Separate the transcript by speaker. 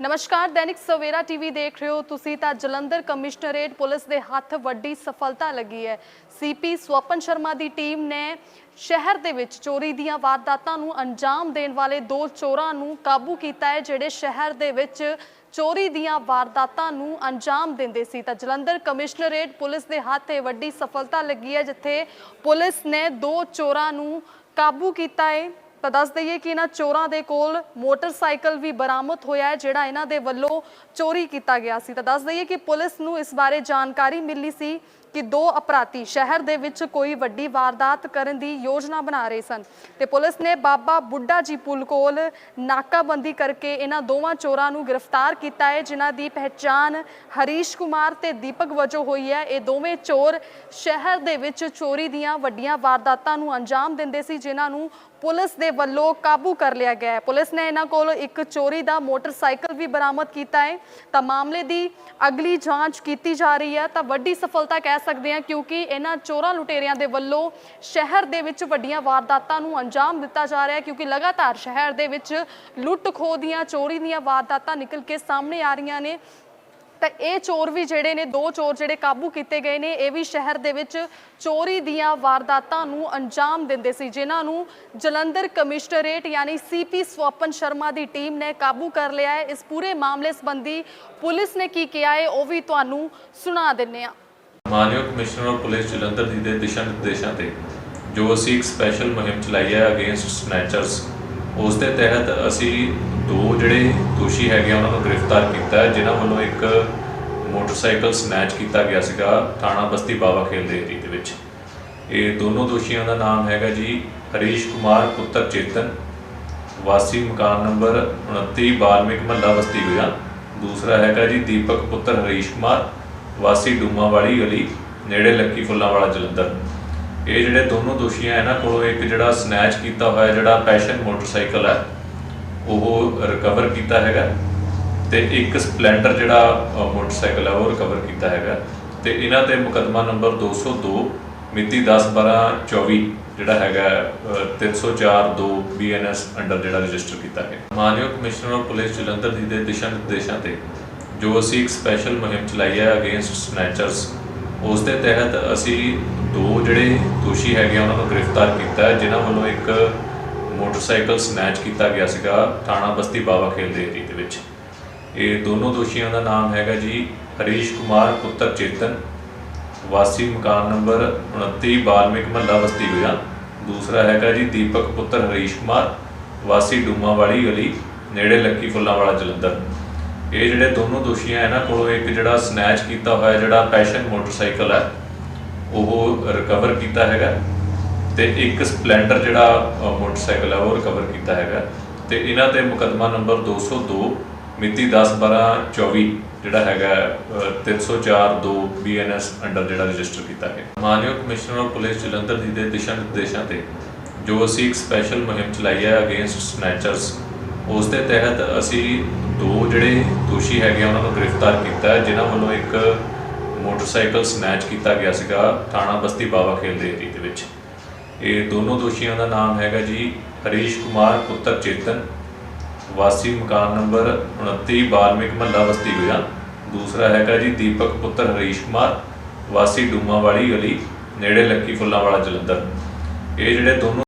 Speaker 1: ਨਮਸਕਾਰ, ਦੈਨਿਕ ਸਵੇਰਾ ਟੀਵੀ ਦੇਖ ਰਹੇ ਹੋ ਤੁਸੀਂ ਤਾਂ ਜਲੰਧਰ ਕਮਿਸ਼ਨਰੇਟ ਪੁਲਿਸ ਦੇ ਹੱਥ ਵੱਡੀ ਸਫਲਤਾ ਲੱਗੀ ਹੈ। ਸੀਪੀ ਸਵਪਨ ਸ਼ਰਮਾ ਦੀ ਟੀਮ ਨੇ ਸ਼ਹਿਰ ਦੇ ਵਿੱਚ ਚੋਰੀ ਦੀਆਂ ਵਾਰਦਾਤਾਂ ਨੂੰ ਅੰਜਾਮ ਦੇਣ ਵਾਲੇ ਦੋ ਚੋਰਾਂ ਨੂੰ ਕਾਬੂ ਕੀਤਾ ਹੈ, ਜਿਹੜੇ ਸ਼ਹਿਰ ਦੇ ਵਿੱਚ ਚੋਰੀ ਦੀਆਂ ਵਾਰਦਾਤਾਂ ਨੂੰ ਅੰਜਾਮ ਦਿੰਦੇ ਸੀ। ਤਾਂ ਜਲੰਧਰ ਕਮਿਸ਼ਨਰੇਟ ਪੁਲਿਸ ਦੇ ਹੱਥ ਇਹ ਵੱਡੀ ਸਫਲਤਾ ਲੱਗੀ ਹੈ, ਜਿੱਥੇ ਪੁਲਿਸ ਨੇ ਦੋ ਚੋਰਾਂ ਨੂੰ ਕਾਬੂ ਕੀਤਾ ਹੈ। ਤਾਂ ਦੱਸ ਦਈਏ ਕਿ ਇਹਨਾਂ ਚੋਰਾਂ ਦੇ ਕੋਲ ਮੋਟਰਸਾਈਕਲ ਵੀ ਬਰਾਮਦ ਹੋਇਆ ਹੈ, ਜਿਹੜਾ ਇਹਨਾਂ ਦੇ ਵੱਲੋਂ ਚੋਰੀ ਕੀਤਾ ਗਿਆ ਸੀ। ਤਾਂ ਦੱਸ ਦਈਏ ਕਿ ਪੁਲਿਸ ਨੂੰ ਇਸ ਬਾਰੇ ਜਾਣਕਾਰੀ ਮਿਲੀ ਸੀ। ਕਿ ਦੋ ਅਪਰਾਧੀ ਸ਼ਹਿਰ ਦੇ ਵਿੱਚ ਕੋਈ ਵੱਡੀ ਵਾਰਦਾਤ ਕਰਨ ਦੀ ਯੋਜਨਾ ਬਣਾ ਰਹੇ ਸਨ। ਤੇ ਪੁਲਿਸ ਨੇ ਬਾਬਾ ਬੁੱਢਾ ਜੀ ਪੁਲ ਕੋਲ ਨਾਕਾਬੰਦੀ ਕਰਕੇ ਇਹਨਾਂ ਦੋਵਾਂ ਚੋਰਾਂ ਨੂੰ ਗ੍ਰਿਫਤਾਰ ਕੀਤਾ ਹੈ, ਜਿਨ੍ਹਾਂ ਦੀ ਪਹਿਚਾਣ ਹਰੀਸ਼ ਕੁਮਾਰ ਤੇ ਦੀਪਕ ਵਜੋਂ ਹੋਈ ਹੈ। ਇਹ ਦੋਵੇਂ ਚੋਰ ਸ਼ਹਿਰ ਦੇ ਵਿੱਚ ਚੋਰੀ ਦੀਆਂ ਵੱਡੀਆਂ ਵਾਰਦਾਤਾਂ ਨੂੰ ਅੰਜਾਮ ਦਿੰਦੇ ਸੀ, ਜਿਨ੍ਹਾਂ ਨੂੰ ਪੁਲਿਸ ਦੇ ਵੱਲੋਂ ਕਾਬੂ ਕਰ ਲਿਆ ਗਿਆ ਹੈ। ਪੁਲਿਸ ਨੇ ਇਹਨਾਂ ਕੋਲ ਇੱਕ ਚੋਰੀ ਦਾ ਮੋਟਰਸਾਈਕਲ ਵੀ ਬਰਾਮਦ ਕੀਤਾ ਹੈ। ਤਾਂ ਮਾਮਲੇ ਦੀ ਅਗਲੀ ਜਾਂਚ ਕੀਤੀ ਜਾ ਰਹੀ ਹੈ। ਤਾਂ ਵੱਡੀ ਸਫਲਤਾ ਕਹਿ ਸਕਦੇ ਹਾਂ ਕਿਉਂਕਿ ਇਹਨਾਂ ਚੋਰਾਂ ਲੁਟੇਰਿਆਂ ਦੇ ਵੱਲੋਂ ਸ਼ਹਿਰ ਦੇ ਵਿੱਚ ਵੱਡੀਆਂ ਵਾਰਦਾਤਾਂ ਨੂੰ ਅੰਜਾਮ ਦਿੱਤਾ ਜਾ ਰਿਹਾ ਹੈ ਕਿਉਂਕਿ ਲਗਾਤਾਰ ਸ਼ਹਿਰ ਦੇ ਵਿੱਚ ਲੁੱਟ ਖੋਹ ਦੀਆਂ, ਚੋਰੀ ਦੀਆਂ ਵਾਰਦਾਤਾਂ ਨਿਕਲ ਕੇ ਸਾਹਮਣੇ ਆ ਰਹੀਆਂ ਨੇ। ਤਾਂ ਇਹ ਚੋਰ ਵੀ ਜਿਹੜੇ ਨੇ, ਦੋ ਚੋਰ ਜਿਹੜੇ ਕਾਬੂ ਕੀਤੇ ਗਏ ਨੇ, ਇਹ ਵੀ ਸ਼ਹਿਰ ਦੇ ਵਿੱਚ ਚੋਰੀ ਦੀਆਂ ਵਾਰਦਾਤਾਂ ਨੂੰ ਅੰਜਾਮ ਦਿੰਦੇ ਸੀ, ਜਿਨ੍ਹਾਂ ਨੂੰ ਜਲੰਧਰ ਕਮਿਸ਼ਨਰੇਟ ਯਾਨੀ ਸੀਪੀ ਸਵਪਨ ਸ਼ਰਮਾ ਦੀ ਟੀਮ ਨੇ ਕਾਬੂ ਕਰ ਲਿਆ ਹੈ। ਇਸ ਪੂਰੇ ਮਾਮਲੇ ਸੰਬੰਧੀ ਪੁਲਿਸ ਨੇ ਕੀ ਕਿਹਾ ਹੈ, ਉਹ ਵੀ ਤੁਹਾਨੂੰ ਸੁਣਾ ਦਿੰਨੇ ਆ
Speaker 2: ਮਾਨਯੋਗ ਕਮਿਸ਼ਨਰ ਆਫ ਪੁਲਿਸ ਜਲੰਧਰ ਜੀ ਦੇ ਦਿਸ਼ਾ ਨਿਰਦੇਸ਼ਾਂ ਤੇ, ਜੋ ਅਸੀਂ ਇੱਕ ਸਪੈਸ਼ਲ ਮੁਹਿੰਮ ਚਲਾਈ ਹੈ ਅਗੇਂਸਟ ਸਨੈਚਰਸ ਉਸ ਦੇ ਤਹਿਤ ਅਸੀਂ ਦੋ ਜਿਹੜੇ ਦੋਸ਼ੀ ਹੈਗੇ ਆ, ਉਹਨਾਂ ਨੂੰ ਗ੍ਰਿਫਤਾਰ ਕੀਤਾ ਹੈ, ਜਿਨ੍ਹਾਂ ਵੱਲੋਂ ਇੱਕ ਮੋਟਰਸਾਈਕਲ ਸਨੈਚ ਕੀਤਾ ਗਿਆ ਸੀਗਾ ਥਾਣਾ ਬਸਤੀ ਬਾਵਾ ਖੇਲ ਦੇ ਏਰੀਏ ਦੇ ਵਿੱਚ। ਇਹ ਦੋਨੋਂ ਦੋਸ਼ੀਆਂ ਦਾ ਨਾਮ ਹੈਗਾ ਜੀ ਹਰੀਸ਼ ਕੁਮਾਰ, ਪੁੱਤਰ ਚੇਤਨ, ਵਾਸੀ ਮਕਾਨ ਨੰਬਰ 29 ਬਾਲਮਿਕ ਮਹੱਲਾ ਬਸਤੀ ਗੁਜਾ ਦੂਸਰਾ ਹੈਗਾ ਜੀ ਦੀਪਕ, ਪੁੱਤਰ ਹਰੀਸ਼ ਕੁਮਾਰ। ਵਾਸੀ ਡੂਮਾਵਾਲੀ ਗਲੀ ਨੇੜੇ ਲੱਕੀ ਫੁੱਲਾਂ ਵਾਲਾ ਜਲੰਧਰ। ਇਹ ਜਿਹੜੇ ਦੋਨੋਂ ਦੋਸ਼ੀ ਆ ਇਹਨਾਂ ਕੋਲੋਂ ਇੱਕ ਜਿਹੜਾ ਸਨੈਚ ਕੀਤਾ ਹੋਇਆ ਜਿਹੜਾ ਪੈਸ਼ਨ ਮੋਟਰਸਾਈਕਲ ਹੈ ਉਹ ਰਿਕਵਰ ਕੀਤਾ ਹੈਗਾ ਤੇ ਇੱਕ ਸਪਲੈਂਡਰ ਜਿਹੜਾ ਮੋਟਰਸਾਈਕਲ ਹੈ ਉਹ ਰਿਕਵਰ ਕੀਤਾ ਹੈਗਾ। ਤੇ ਇਹਨਾਂ ਤੇ ਮੁਕੱਦਮਾ ਨੰਬਰ 202 ਮਿਤੀ 10/12/24 ਜਿਹੜਾ ਹੈਗਾ ਅ, 304 2 ਬੀਐਨਐਸ ਅੰਡਰ ਜਿਹੜਾ ਰਜਿਸਟਰ ਕੀਤਾ ਹੈ ਮਾਨਯੋਗ ਕਮਿਸ਼ਨਰ ਆਫ ਪੁਲਿਸ ਜਲੰਧਰ ਜੀ ਦੇ ਦਿਸ਼ਾ ਨਿਰਦੇਸ਼ਾਂ ਤੇ ਜੋ ਅਸੀਂ ਇੱਕ ਸਪੈਸ਼ਲ ਮੁਹਿੰਮ ਚਲਾਈ ਹੈ ਅਗੇਂਸਟ ਸਨੈਚਰਸ ਉਸ ਦੇ ਤਹਿਤ ਅਸੀਂ ਦੋ ਜਿਹੜੇ ਦੋਸ਼ੀ ਹੈਗੇ ਆ, ਉਹਨਾਂ ਨੂੰ ਗ੍ਰਿਫਤਾਰ ਕੀਤਾ ਹੈ, ਜਿਨ੍ਹਾਂ ਵੱਲੋਂ ਇੱਕ ਮੋਟਰਸਾਈਕਲ ਸਨੈਚ ਕੀਤਾ ਗਿਆ ਸੀਗਾ ਥਾਣਾ ਬਸਤੀ ਬਾਵਾ ਖੇਲ ਦੇ ਏਰੀਏ ਦੇ ਵਿੱਚ। ਇਹ ਦੋਨੋਂ ਦੋਸ਼ੀਆਂ ਦਾ ਨਾਮ ਹੈਗਾ ਜੀ ਹਰੀਸ਼ ਕੁਮਾਰ, ਪੁੱਤਰ ਚੇਤਨ, ਵਾਸੀ ਮਕਾਨ ਨੰਬਰ 29 ਬਾਲਮਿਕ ਮਹੱਲਾ ਬਸਤੀ ਗੁਜਾ ਦੂਸਰਾ ਹੈਗਾ ਜੀ ਦੀਪਕ, ਪੁੱਤਰ ਹਰੀਸ਼ ਕੁਮਾਰ, ਵਾਸੀ ਡੂਮਾਵਾਲੀ ਗਲੀ, ਨੇੜੇ ਲੱਕੀ ਫੁੱਲਾਂ ਵਾਲਾ ਜਲੰਧਰ। ਇਹ ਜਿਹੜੇ ਦੋਨੋਂ ਦੋਸ਼ੀ ਆ ਇਹਨਾਂ ਕੋਲੋਂ ਇੱਕ ਜਿਹੜਾ ਸਨੈਚ ਕੀਤਾ ਹੋਇਆ ਜਿਹੜਾ ਪੈਸ਼ਨ ਮੋਟਰਸਾਈਕਲ ਹੈ ਉਹ ਰਿਕਵਰ ਕੀਤਾ ਹੈਗਾ ਤੇ ਇੱਕ ਸਪਲੈਂਡਰ ਜਿਹੜਾ ਮੋਟਰਸਾਈਕਲ ਹੈ ਉਹ ਰਿਕਵਰ ਕੀਤਾ ਹੈਗਾ ਤੇ ਇਹਨਾਂ ਤੇ ਮੁਕੱਦਮਾ ਨੰਬਰ 202 ਮਿਤੀ 10/12/24 ਜਿਹੜਾ ਹੈਗਾ ਅ, 304 2 ਬੀਐਨਐਸ ਅੰਡਰ ਜਿਹੜਾ ਰਜਿਸਟਰ ਕੀਤਾ ਹੈ ਮਾਨਯੋਗ ਕਮਿਸ਼ਨਰ ਆਫ ਪੁਲਿਸ ਜਲੰਧਰ ਜੀ ਦੇ ਦਿਸ਼ਾ ਨਿਰਦੇਸ਼ਾਂ ਤੇ ਜੋ ਅਸੀਂ ਇੱਕ ਸਪੈਸ਼ਲ ਮੁਹਿੰਮ ਚਲਾਈ ਹੈ ਅਗੇਂਸਟ ਸਨੈਚਰਸ ਉਸ ਦੇ ਤਹਿਤ ਅਸੀਂ ਦੋ ਜਿਹੜੇ ਦੋਸ਼ੀ ਹੈਗੇ ਆ, ਉਹਨਾਂ ਨੂੰ ਗ੍ਰਿਫਤਾਰ ਕੀਤਾ ਹੈ, ਜਿਨ੍ਹਾਂ ਵੱਲੋਂ ਇੱਕ ਮੋਟਰਸਾਈਕਲ ਸਨੈਚ ਕੀਤਾ ਗਿਆ ਸੀਗਾ ਥਾਣਾ ਬਸਤੀ ਬਾਵਾ ਖੇਲ ਦੇ ਏਰੀਏ ਦੇ ਵਿੱਚ। ਇਹ ਦੋਨੋਂ ਦੋਸ਼ੀਆਂ ਦਾ ਨਾਮ ਹੈਗਾ ਜੀ ਹਰੀਸ਼ ਕੁਮਾਰ, ਪੁੱਤਰ ਚੇਤਨ, ਵਾਸੀ ਮਕਾਨ ਨੰਬਰ 29 ਬਾਲਮਿਕ ਮਹੱਲਾ ਬਸਤੀ ਗੁਜਾ ਦੂਸਰਾ ਹੈਗਾ ਜੀ ਦੀਪਕ, ਪੁੱਤਰ ਹਰੀਸ਼ ਕੁਮਾਰ, ਵਾਸੀ ਡੂਮਾਵਾਲੀ ਗਲੀ, ਨੇੜੇ ਲੱਕੀ ਫੁੱਲਾਂ ਵਾਲਾ ਜਲੰਧਰ। ਇਹ ਜਿਹੜੇ ਦੋਨੋਂ